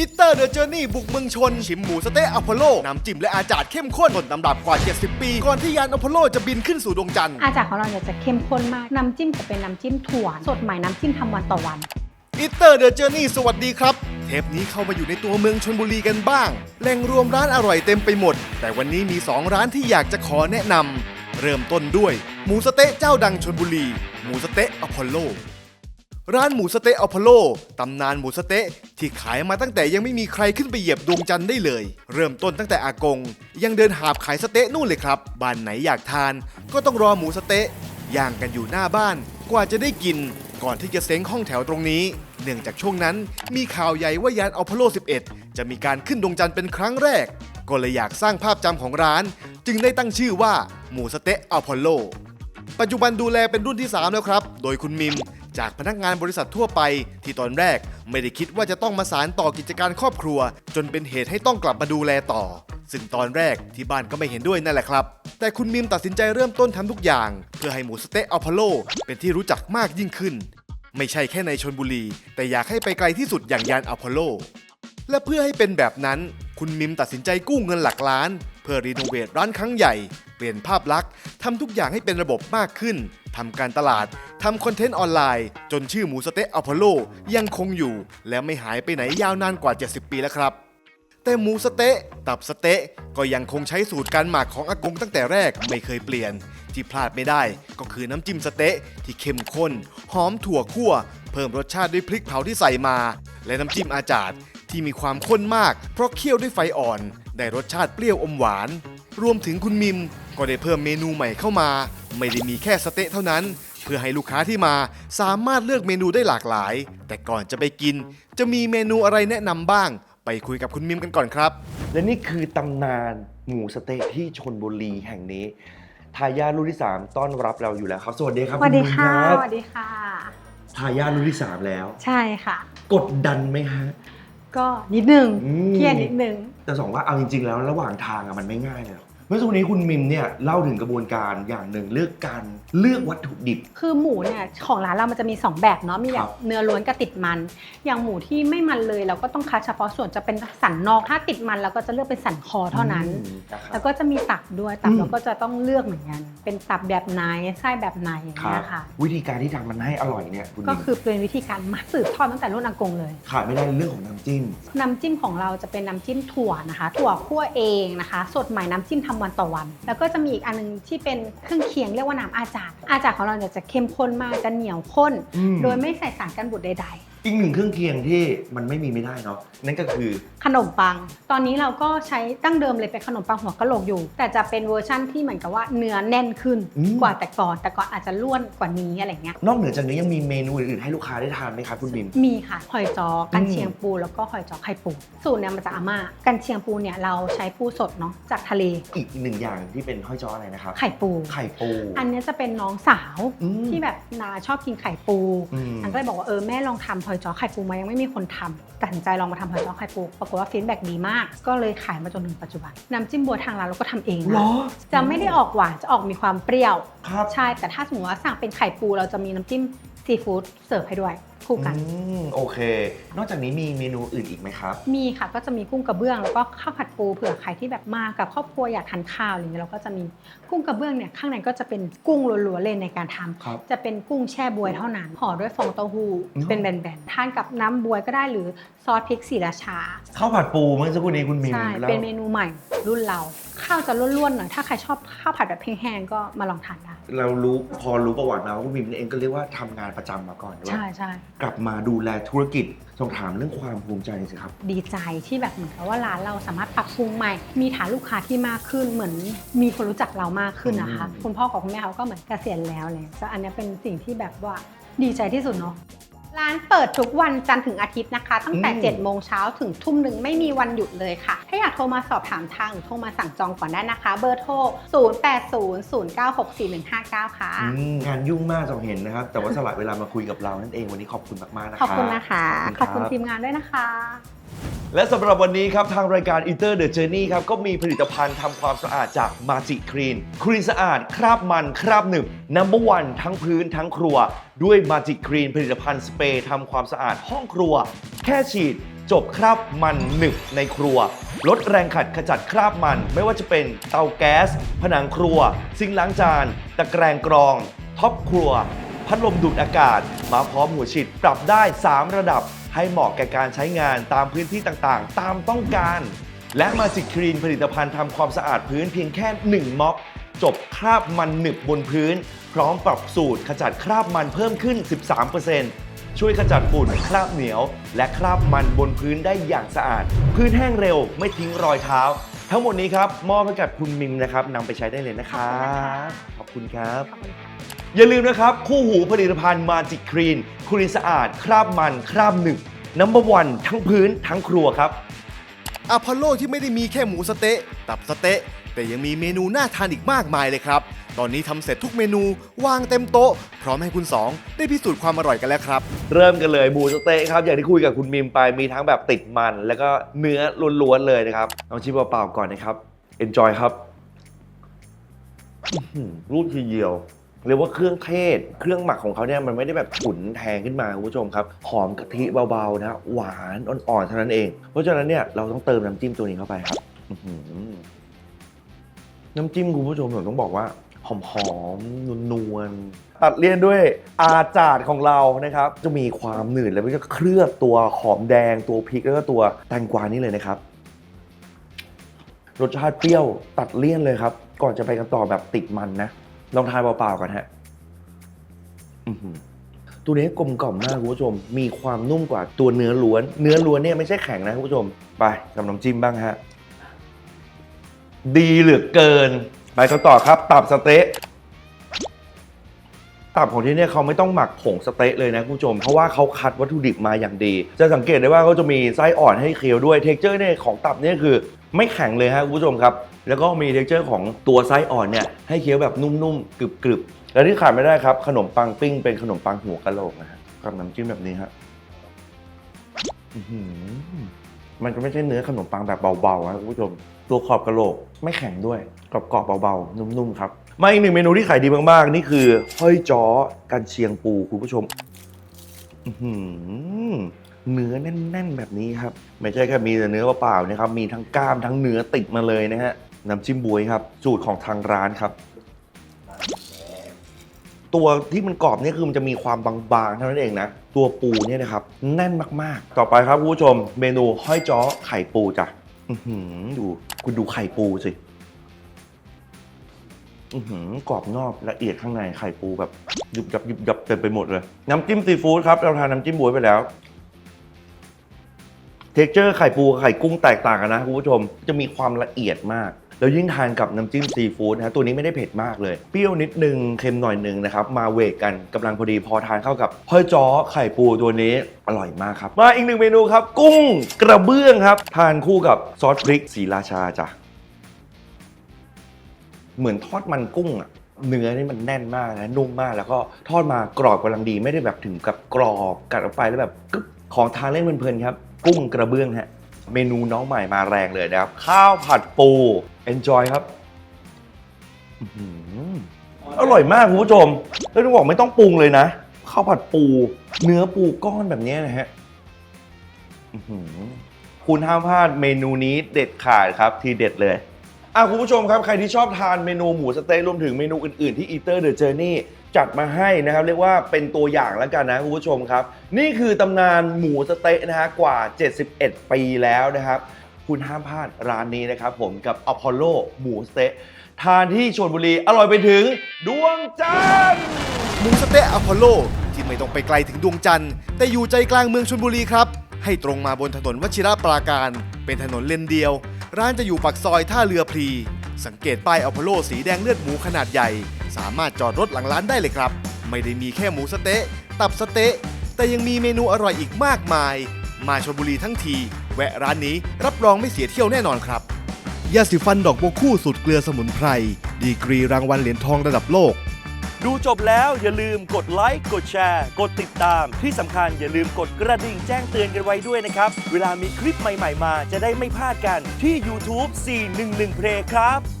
อิตเตอร์เดอะเจอร์นี่บุกเมืองชน ชิมหมูสะเต๊ะอพอลโลน้ำจิ้มและอาจารย์เข้มข้นต้นตำรับกว่า 70 ปี ก่อนที่ยานอพอลโลจะบินขึ้นสู่ดวงจันทร์อาจารย์ของเราเนี่ยจะเข้มข้นมาก น้ำจิ้มจะเป็นน้ำจิ้มถั่ว สดใหม่น้ำจิ้มทำวันต่อวันอิตเตอร์เดอะเจอร์นี่สวัสดีครับ เทปนี้เข้ามาอยู่ในตัวเมืองชนบุรีกันบ้าง แหล่งรวมร้านอร่อยเต็มไปหมด แต่วันนี้มี 2 ร้านที่อยากจะขอแนะนำเริ่มต้นด้วย หมูสะเต๊ะเจ้าดังชนบุรี หมูสะเต๊ะอพอลโล ร้านหมูสเต๊ะอพอลโลตำนานหมูสเต๊ะที่ขายมาตั้งแต่ยังไม่มีใครขึ้นไปเหยียบดวงจันทร์ได้เลย เริ่มต้นตั้งแต่อากง ยังเดินหาบขายสเต๊ะนู่นเลยครับ บ้านไหนอยากทาน ก็ต้องรอหมูสเต๊ะย่างกันอยู่หน้าบ้าน กว่าจะได้กิน ก่อนที่จะเซ้งห้องแถวตรงนี้ เนื่องจากช่วงนั้นมีข่าวใหญ่ว่ายานอพอลโล 11 จะมีการขึ้นดวงจันทร์เป็นครั้งแรก ก็เลยอยากสร้างภาพจำของร้าน จึงได้ตั้งชื่อว่าหมูสเต๊ะอพอลโลปัจจุบันดูแลเป็นรุ่นที่ 3 แล้วครับ โดยคุณมิม จากพนักงานบริษัททั่วไปที่ตอนแรกไม่ได้คิดว่าจะต้องมาสารต่อกิจการครอบครัว จนเป็นเหตุให้ต้องกลับมาดูแลต่อ ซึ่งตอนแรกที่บ้านก็ไม่เห็นด้วยนั่นแหละครับ แต่คุณมิมตัดสินใจเริ่มต้นทำทุกอย่าง เพื่อให้หมูสเต๊ะอพอลโลเป็นที่รู้จักมากยิ่งขึ้น ไม่ใช่แค่ในชนบุรี แต่อยากให้ไปไกลที่สุดอย่างยานอพอลโลและเพื่อให้เป็นแบบนั้น คุณมิมตัดสินใจกู้เงินหลักล้าน พื่อรีโนเวทร้านครั้งใหญ่ เปลี่ยนภาพลักษณ์ทำทุกอย่างให้เป็นระบบมากขึ้นทำการตลาดทำคอนเทนต์ออนไลน์ จนชื่อหมูสเต๊ะอพอลโลยังคงอยู่ และไม่หายไปไหนยาวนานกว่า 70 ปีแล้วครับ แต่หมูสเต๊ะตับสเต๊ะก็ยังคงใช้สูตรการหมักของอากงตั้งแต่แรกไม่เคยเปลี่ยน ที่พลาดไม่ได้ก็คือน้ำจิ้มสเต๊ะที่เข้มข้น หอมถั่วคั่ว เพิ่มรสชาติด้วยพริกเผาที่ใส่มา และน้ำจิ้มอาจารย์ที่มีความข้นมาก เพราะเคี่ยวด้วยไฟอ่อน ได้รสชาติเปรี้ยวอมหวาน รวมถึงคุณมิมก็ได้เพิ่มเมนูใหม่เข้ามา ไม่ได้มีแค่สะเต๊ะเท่านั้น เพื่อให้ลูกค้าที่มาสามารถเลือกเมนูได้หลากหลาย แต่ก่อนจะไปกิน จะมีเมนูอะไรแนะนำบ้าง ไปคุยกับคุณมิมกันก่อนครับ และนี่คือตำนานหมูสะเต๊ะที่ชนบุรีแห่งนี้ทายาทรุ่นที่ 3 ต้อนรับเราอยู่แล้วครับ สวัสดีครับสวัสดีณค่ะรับสวัสดีค่ะ ทายาทรุ่นที่ 3 แล้ว ใช่ค่ะ กดดันไหมฮะ ก็นิดนึงอืม เครียดนิดนึง แต่สองว่าเอาจริง ๆ แล้วระหว่างทางอะมันไม่ง่ายเลยหรอกเมื่อสักครู่นี้คุณมิมเนี่ยเล่าถึงกระบวนการอย่างหนึ่งเลือกการเลือกวัตถุดิบ คือหมูเนี่ยของร้านเรามันจะมี 2 แบบเนาะมีแบครับบ เนื้อล้วนกับติดมัน อย่างหมูที่ไม่มันเลยเราก็ต้องคัดเฉพาะส่วนจะเป็นสันนอกถ้าติดมันเราก็จะเลือกเป็นสันคอเท่านั้น อืมนะครับแล้วก็จะมีตับด้วยตับอืม เราก็จะต้องเลือกเหมือนกัน เป็นตับแบบไหนไส้แบบไหนอย่างครัเงี้บยค่ะ วิธีการที่ทำมันให้อร่อยเนี่ยคุณก็มิมคือเป็นวิธีการมัดสืบทอดตั้งแต่รุ่นอากงเลย ขาดไม่ได้เรื่องของน้ำจิ้ม น้ำจิ้มของเราจะเป็นน้ำจิ้มถั่วนะคะ ถั่วคั่วเองนะคะ สดใหม่น้ำจิ้มทำวันต่อวัน แล้วก็จะมีอีกอันนึงที่เป็นเครื่องเคียงเรียกว่าน้ำอาจารย์อาจารย์ของเราเนี่ยจะเข้มข้นมากจะเหนียวข้นอืมโดยไม่ใส่สารกันบูดใด อีกหนึ่งเครื่องเคียงที่มันไม่มีไม่ได้เนาะนั่นก็คือๆขนมปัง ตอนนี้เราก็ใช้ตั้งเดิมเลยเป็นขนมปังหัวกะโหลกอยู่ แต่จะเป็นเวอร์ชั่นที่เหมือนกับว่าเนื้อแน่นขึ้นอืม กว่าแต่ก่อน แต่ก่อนอาจจะล้วนกว่านี้อะไรเงี้ย นอกเหนือจากนี้ยังมีเมนูอื่นๆให้ลูกค้าได้ทานไหมครับคุณบิม มีค่ะหอยจอกันเชียงปูแล้วก็หอยจอไข่ปู สูตรเนี่ยมันจะอาม่ากันเชียงปูเนี่ยเราใช้ปูสดเนาะจากทะเลอีกหนึ่งอย่างที่เป็นห้อยจ้ออะไรนะครับ ไข่ปู ไข่ปูอันเนี้ยจะเป็นน้องสาวอืมที่แบบนาชอบกินไข่ปูอืมอันก็เลยบอกว่าเออแม่ลองทำหอยจ้อไข่ปูมายังไม่มีคนทำตัดสินใจลองมาทำหอยจ้อไข่ปูปรากฏว่าฟีดแบ็กดีมาก ก็เลยขายมาจนถึงปัจจุบัน น้ำจิ้มบัวทางร้านเราก็ทำเองเหรนะอจะไม่ได้ออกหวานจะออกมีความเปรี้ยวครับใช่แต่ถ้าสมมติว่าสั่งเป็นไข่ปูเราจะมีน้ำจิ้มซีฟู้ดเสิร์ฟให้ด้วย คู่กัน อืมโอเค นอกจากนี้มีเมนูอื่นอีกไหมครับ มีค่ะก็จะมีกุ้งกระเบื้องแล้วก็ข้าวผัดปูเผื่อใครที่แบบมากับครอบครัวอยากทานข้าวอะไรเงี้ยเราก็จะมีกุ้งกระเบื้องเนี่ยข้างในก็จะเป็นกุ้งล้วนๆเลยในการทำครับจะเป็นกุ้งแช่บวยเท่านั้นห่อด้วยฟองเต้าหู้อืม เป็นแบนๆทานกับน้ำบวยก็ได้หรือซอสพริกสีราชา ข้าวผัดปูเมื่อสักครู่นี้คุณมิมใช่ แล้วเป็นเมนูใหม่รุ่นเรา ข้าวจะร่วนๆหน่อย ถ้าใครชอบข้าวผัดแบบแห้งๆก็มาลองทานได้ เรารู้พอรู้ประวัติมาว่าคุณมิมเองก็เรียกว่าทำงานประจำมาก่อนด้วยใช่ใช่กลับมาดูแลธุรกิจต้องถามเรื่องความภูมิใจสิครับ ดีใจที่แบบเหมือนกับว่าร้านเราสามารถปรับปรุงใหม่ มีฐานลูกค้าที่มากขึ้น เหมือนมีคนรู้จักเรามากขึ้นนะคะ อืม คุณพ่อกับคุณแม่เขาก็เหมือนเกษียณแล้วเลยก็อันเนี้ยเป็นสิ่งที่แบบว่าดีใจที่สุดเนาะ ร้านเปิดทุกวันจันทร์ถึงอาทิตย์นะคะ ตั้งแต่อืม7โมงเช้าถึงทุ่มหนึ่งไม่มีวันหยุดเลยค่ะ ถ้าอยากโทรมาสอบถามทางหรือโทรมาสั่งจองก่อนได้นะคะ เบอร์โทร 0800964159 ค่ะอืมงานยุ่งมากจองเห็นนะครับ แต่ว่าสละเวลามาคุยกับเรานั่นเองวันนี้ขอบคุณมากๆนะคขรัอบบคุณนะคะขขออบบคุคุณณครับทีมงานด้วยนะคะ และสำหรับวันนี้ครับ ทางรายการ Inter the Journey ครับ ก็มีผลิตภัณฑ์ทำความสะอาดจาก Magic Clean คลีนสะอาด คราบมัน คราบหนึบ Number One ทั้งพื้นทั้งครัว ด้วย Magic Clean ผลิตภัณฑ์สเปรย์ทำความสะอาดห้องครัว แค่ฉีด จบคราบมันหนึบในครัว ลดแรงขัดขจัดคราบมัน ไม่ว่าจะเป็นเตาแก๊ส ผนังครัว ซิงค์ล้างจาน ตะแกรงกรอง ท็อปครัว พัดลมดูดอากาศ มาพร้อมหัวฉีดปรับได้ 3 ระดับ ให้เหมาะแก่การใช้งานตามพื้นที่ต่างๆ ตามต้องการ และมาจิครีนผลิตภัณฑ์ทำความสะอาดพื้นเพียงแค่ 1ม็อกจบคราบมันหนึบบนพื้น พร้อมปรับสูตรขจัดคราบมันเพิ่มขึ้น 13%ช่วยขจัดฝุ่นคราบเหนียว และคราบมันบนพื้นได้อย่างสะอาด พื้นแห้งเร็วไม่ทิ้งรอยเท้า ทั้งหมดนี้ครับมอบให้กับคุณมิมนะครับนำไปใช้ได้เลยนะครับขอบคุณครับ ขอบคุณค่ะ อย่าลืมนะครับ คู่หูผลิตภัณฑ์มาจิ c ครีนครีนสะอาด คราบมัน คราบหนึบน้ำวันทั้งพื้นทั้งครัวครับ อพอลโลที่ไม่ได้มีแค่หมูสะเต๊ะ ตับสะเต๊ะ แต่ยังมีเมนูน่าทานอีกมากมายเลยครับ ตอนนี้ทำเสร็จทุกเมนูวางเต็มโต๊ะ พร้อมให้คุณสองได้พิสูจน์ความอร่อยกันแล้วครับ เริ่มกันเลยหมูสะเต๊ะครับอย่างที่คุยกับคุณมิมไปมีทั้งแบบติดมัน แล้วก็เนื้อล้วนๆเลยนะครับลองชิมเปล่าๆก่อนนะครับ enjoy ครับอื้อหือรูดทีเดียว เรียกว่าเครื่องเทศ เครื่องหมักของเขาเนี่ยมันไม่ได้แบบฉุนแทงขึ้นมาคุณผู้ชมครับ หอมกะทิเบาๆนะ หวานอ่อนๆเท่านั้นเอง เพราะฉะนั้นเนี่ยเราต้องเติมน้ำจิ้มตัวนี้เข้าไปครับน้ำจิ้มคุณผู้ชมผมต้องบอกว่า หอมๆนวลๆตัดเลี่ยนด้วยอาจาดของเรานะครับ จะมีความหนืดแล้วมันจะเคลือบตัวหอมแดงตัวพริกแล้วก็ตัวแตงกวานี่เลยนะครับรสชาติเปรี้ยวตัดเลี่ยนเลยครับ ก่อนจะไปกันต่อแบบติดมันนะ ลองทานเปล่าๆก่อนฮะอื้อหือตัวนี้กลมกล่อมมากคุณผู้ชม มีความนุ่มกว่าตัวเนื้อล้วน เนื้อล้วนเนี่ยไม่ใช่แข็งนะคุณผู้ชม ไปกับน้ำจิ้มบ้างฮะ ดีเหลือเกิน ไปกันต่อครับ ตับสะเต๊ะ ตับของที่เนี่ยเขาไม่ต้องหมักผงสะเต๊ะเลยนะคุณผู้ชม เพราะว่าเขาคัดวัตถุดิบมาอย่างดี จะสังเกตได้ว่าเขาจะมีไส้อ่อนให้เคี้ยวด้วย เท็กเจอร์เนี่ยของตับเนี่ยคือ ไม่แข็งเลยฮะคุณผู้ชมครับ แล้วก็มีเท็กเจอร์ของตัวไส้อ่อนเนี่ยให้เคี้ยวแบบนุ่มๆกรึบๆ และที่ขาดไม่ได้ครับ ขนมปังปิ้งเป็นขนมปังหัวกะโหลกนะฮะกับน้ำจิ้มแบบนี้ฮะอื้อหือมันจะไม่ใช่เนื้อขนมปังแบบเบาๆนะคุณผู้ชม ตัวขอบกะโหลกไม่แข็งด้วยกรอบๆเบาๆ นุ่มๆครับมาอีกหนึ่งเมนูที่ขายดีมากๆ นี่คือห้อยจ้อกันเชียงปูคุณผู้ชมอื้อหือเนื้อแน่น ๆ แบบนี้ครับ ไม่ใช่แค่มีแต่เนื้อเปล่าๆนะครับมีทั้งกล้ามทั้งเนื้อติดมาเลยนะฮะ น้ำจิ้มบวยครับ สูตรของทางร้านครับ ตัวที่มันกรอบเนี่ยคือมันจะมีความบางๆเท่านั้นเองนะ ตัวปูเนี่ยนะครับ แน่นมากๆ ต่อไปครับคุณผู้ชม เมนูห้อยจ้อไข่ปูจ้ะอือหือดูคุณดูไข่ปูสิอือหือกรอบนอกละเอียดข้างในไข่ปูแบบยุบยับยุบยับเต็มไปหมดเลย น้ำจิ้มซีฟู้ดครับ เราทานน้ำจิ้มบวยไปแล้ว เท็กเจอร์ไข่ปูกับไข่กุ้งแตกต่างกันนะคุณผู้ชม จะมีความละเอียดมาก แล้วยิ่งทานกับน้ำจิ้มซีฟู้ดนะฮะตัวนี้ไม่ได้เผ็ดมากเลย เปรี้ยวนิดนึงเค็มหน่อยนึงนะครับ มาเวกกันกำลังพอดีพอทานเข้ากับห้อยจ้อไข่ปูตัวนี้อร่อยมากครับ มาอีกหนึ่งเมนูครับ กุ้งกระเบื้องครับ ทานคู่กับซอสพริกสีราชาจ้ะเหมือนทอดมันกุ้งอะเนื้อนี่มันแน่นมากนะนุ่มมากแล้วก็ทอดมากรอบกำลังดีไม่ได้แบบถึงกับกรอบกัดออกไปแล้วแบบกึ๊บของทานเล่นเพลินๆครับ กุ้งกระเบื้องฮะเมนูน้องใหม่มาแรงเลยนะครับ ข้าวผัดปู enjoy ครับอร่อยมากคุณผู้ชม แล้วต้องบอกไม่ต้องปรุงเลยนะข้าวผัดปู เนื้อปูก้อนแบบนี้นะฮะคุณห้ามพลาดเมนูนี้เด็ดขาดครับทีเด็ดเลยอะคุณผู้ชมครับ ใครที่ชอบทานเมนูหมูสเต๊ะรวมถึงเมนูอื่น ๆ ที่ Eater the Journey จัดมาให้นะครับ เรียกว่าเป็นตัวอย่างแล้วกันนะคุณผู้ชมครับ นี่คือตำนานหมูสเต๊ะนะฮะกว่า 71 ปีแล้วนะครับ คุณห้ามพลาดร้านนี้นะครับผมกับอพอลโลหมูสเต๊ะทานที่ชลบุรีอร่อยไปถึงดวงจันทร์หมูสะเต๊ะอพอลโล ที่ไม่ต้องไปไกลถึงดวงจันทร์แต่อยู่ใจกลางเมืองชลบุรีครับ ให้ตรงมาบนถนนวชิระปราการ เป็นถนนเลนเดียว ร้านจะอยู่ปากซอยท่าเรือพลี สังเกตป้ายอพอลโลสีแดงเลือดหมูขนาดใหญ่ สามารถจอดรถหลังร้านได้เลยครับ ไม่ได้มีแค่หมูสะเต๊ะตับสะเต๊ะแต่ยังมีเมนูอร่อยอีกมากมาย มาชลบุรีทั้งที แวะร้านนี้รับรองไม่เสียเที่ยวแน่นอนครับยาสีฟันดอกบัวคู่สูตรเกลือสมุนไพร ดีกรีรางวัลเหรียญทองระดับโลก ดูจบแล้วอย่าลืมกดไลค์กดแชร์ กดติดตาม ที่สำคัญอย่าลืมกดกระดิ่งแจ้งเตือนกันไว้ด้วยนะครับ เวลามีคลิปใหม่ ๆ มาจะได้ไม่พลาดกันที่ YouTube 411 Play ครับ